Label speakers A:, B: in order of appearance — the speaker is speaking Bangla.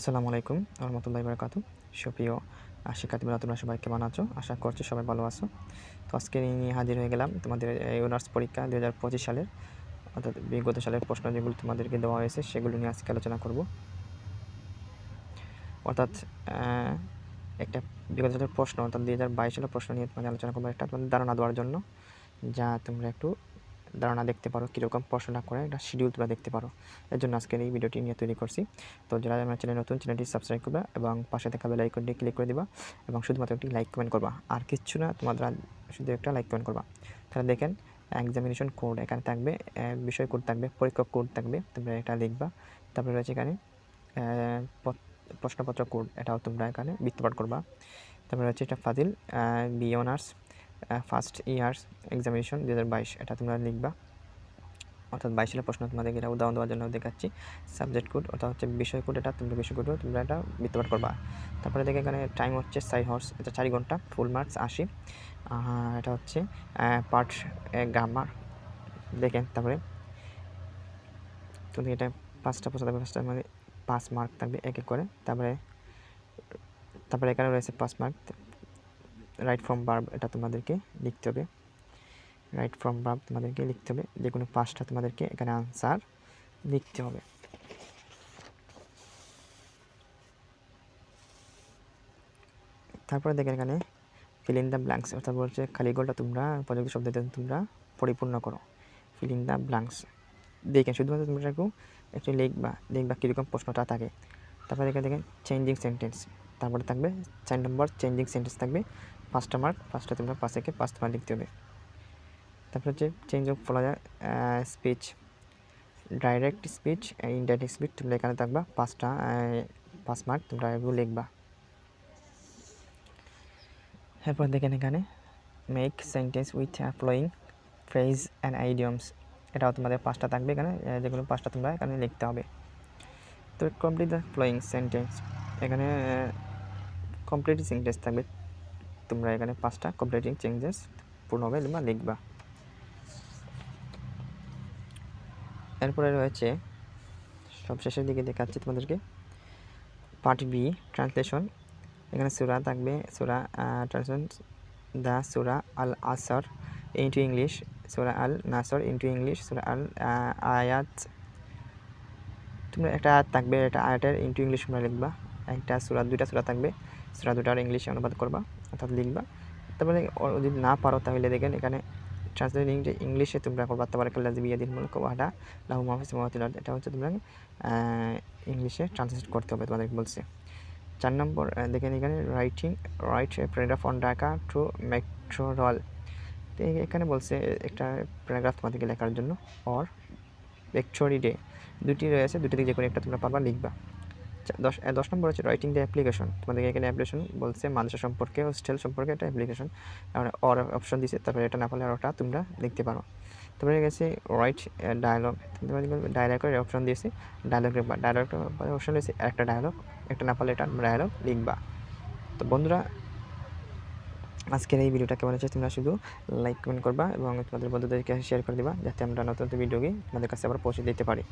A: আসসালামু আলাইকুম রহমতুল্লাহ বারকাতু। সুপ্রিয় শিক্ষার্থীরা তোমরা সবাই কেমন আশা করছি সবাই ভালো আছো। তো আজকে নিয়ে হাজির হয়ে গেলাম তোমাদের এই অনার্স পরীক্ষা দু হাজার পঁচিশ সালের, অর্থাৎ বিগত সালের প্রশ্ন যেগুলো তোমাদেরকে দেওয়া হয়েছে সেগুলো নিয়ে আজকে আলোচনা করব। অর্থাৎ একটা বিগত সালের প্রশ্ন, অর্থাৎ দু হাজার বাইশ সালের প্রশ্ন নিয়ে তোমাদের আলোচনা করব। একটা তোমাদের ধারণা দেওয়ার জন্য, যা তোমরা একটু ধারণা দেখতে পারো, কীরকম পড়াশোনা করে, একটা শিডিউল তোমরা দেখতে পারো। এর জন্য আজকের এই ভিডিওটি নিয়ে তৈরি করছি। তো যারা আমার চ্যানেল নতুন চ্যানেলটি সাবস্ক্রাইব করবে এবং পাশে থাকা বেল আইকনটি ক্লিক করে দিবা এবং শুধুমাত্র একটি লাইক কমেন্ট করবা। আর কিচ্ছু না, তোমাদের শুধু একটা লাইক কমেন্ট করবা। তাহলে দেখেন এক্সামিনেশন কোড এখানে থাকবে বিষয় কোড থাকবে, পরীক্ষক কোড থাকবে, তোমরা এটা লিখবা। তারপরে রয়েছে এখানে প্রশ্নপত্র কোড এটাও তোমরা এখানে বৃত্তপাঠ করবা। তারপরে হচ্ছে এটা Fazil B honours first years examination দু হাজার বাইশ, এটা তোমরা লিখবা। অর্থাৎ বাইশ সালের প্রশ্ন তোমাদেরকে এটা উদাহরণ দেওয়ার জন্য দেখাচ্ছি। সাবজেক্ট কোড অর্থাৎ হচ্ছে বিষয় কোড এটা তোমরা বিষয় কোড তোমরা এটা বৃত্তপাঠ করবা। তারপরে দেখে এখানে টাইম হচ্ছে সাই হর্স এটা চারি ঘণ্টা ফুল মার্কস আশি। এটা হচ্ছে পার্ট গ্রামার দেখেন তারপরে। তুমি এটা পাঁচটা প্রশ্ন থাকবে পাঁচটা মানে পাঁচ মার্ক থাকবে, এক এক করে। তারপরে তারপরে এখানে রয়েছে পাঁচ মার্ক রাইট ফ্রম বার্ব এটা তোমাদেরকে লিখতে হবে। রাইট ফ্রম ভার্ব তোমাদেরকে লিখতে হবে। যে কোনো পাঁচটা তোমাদেরকে এখানে আনসার লিখতে হবে। তারপরে দেখেন এখানে ফিল ইন দ্য ব্ল্যাঙ্কস অর্থাৎ বলছে খালি গোলটা তোমরা উপযুক্ত শব্দ তোমরা পরিপূর্ণ করো। ফিল ইন দ্য ব্ল্যাঙ্কস দেখেন শুধুমাত্র তোমরা একটু একটু লিখবা লিখবা কীরকম প্রশ্নটা থাকে। তারপরে এখানে দেখেন চেঞ্জিং সেন্টেন্স তারপরে থাকবে চার নম্বর চেঞ্জিং সেন্টেন্স থাকবে। পাঁচটা মার্ক পাঁচটা তোমরা পাঁচ থেকে পাঁচ মার্ক লিখতে হবে। তারপর হচ্ছে change of follow speech direct speech indirect speech তোমরা এখানে থাকবা, পাঁচটা পাঁচ মার্ক তোমরা এগুলো লিখবা। এরপর দেখেন এখানে make sentence with following phrase and idioms এটাও তোমাদের পাঁচটা থাকবে এখানে যেগুলো পাঁচটা তোমরা এখানে লিখতে হবে। তো কমপ্লিট দ্য ফ্লোয়িং সেন্টেন্স এখানে কমপ্লিট সেন্টেন্স থাকবে তোমরা এখানে পাঁচটা কমপ্লিটিং চেঞ্জেস পূর্ণভাবে তোমরা লিখবা। এরপরে রয়েছে সব শেষের দিকে দেখাচ্ছি তোমাদেরকে পার্ট বি ট্রান্সলেশন এখানে সুরা থাকবে, সুরা ট্রান্সলেশন দ্য সুরা আল আসর ইন্টু ইংলিশ সুরা আল নাসর ইন্টু ইংলিশ সুরা আল আয়াত। তোমরা একটা আয়াত থাকবে, একটা আয়াতের ইন্টু ইংলিশ তোমরা লিখবা। একটা সুরা, দুইটা সুরা থাকবে। সুরা দুটার ইংলিশে অনুবাদ করবা, অর্থাৎ লিখবা। তারপরে যদি না পারো তাহলে দেখেন এখানে ট্রান্সলেটিং যে ইংলিশে তোমরা করবা তাবারাকাল্লাহ বিয়া দিন মূলক ওয়াহদা লাহু মাহফিজ সামাওয়াতিল এটা হচ্ছে তোমরা ইংলিশে ট্রান্সলেট করতে হবে তোমাদেরকে বলছে। চার নম্বর দেখেন এখানে writing write paragraph on Dhaka to metro rail এখানে বলছে একটা প্যারাগ্রাফ তোমাদেরকে লেখার জন্য অর লেকচরি ডে দুটি রয়েছে দুটি থেকে যে কোনো একটা তোমরা পারবা লিখবা। দশ দশ নম্বর হচ্ছে রাইটিং দ্য অ্যাপ্লিকেশন তোমাদেরকে এখানে অ্যাপ্লিকেশন বলছে মাদ্রাসা সম্পর্কে হোস্টেল সম্পর্কে একটা অ্যাপ্লিকেশন অর অপশন দিছে, তারপরে এটা না পারলে আর ওটা তোমরা লিখতে পারো। তারপরে গেছে রাইট ডায়লগ তোমাদের ডায়লগের অপশন দিয়েছে ডায়লগ লিখবা। ডায়লগ অপশন দিয়েছে, একটা ডায়লগ একটা না পারলে এটা ডায়লগ লিখবা। তো বন্ধুরা, আজকের এই ভিডিওটা কেমন হচ্ছে তোমরা শুধু লাইক কমেন্ট করবা এবং তোমাদের বন্ধুদেরকে শেয়ার করে দিবা, যাতে আমরা নতুন নতুন ভিডিও তোমাদের কাছে আবার পৌঁছে দিতে পারি।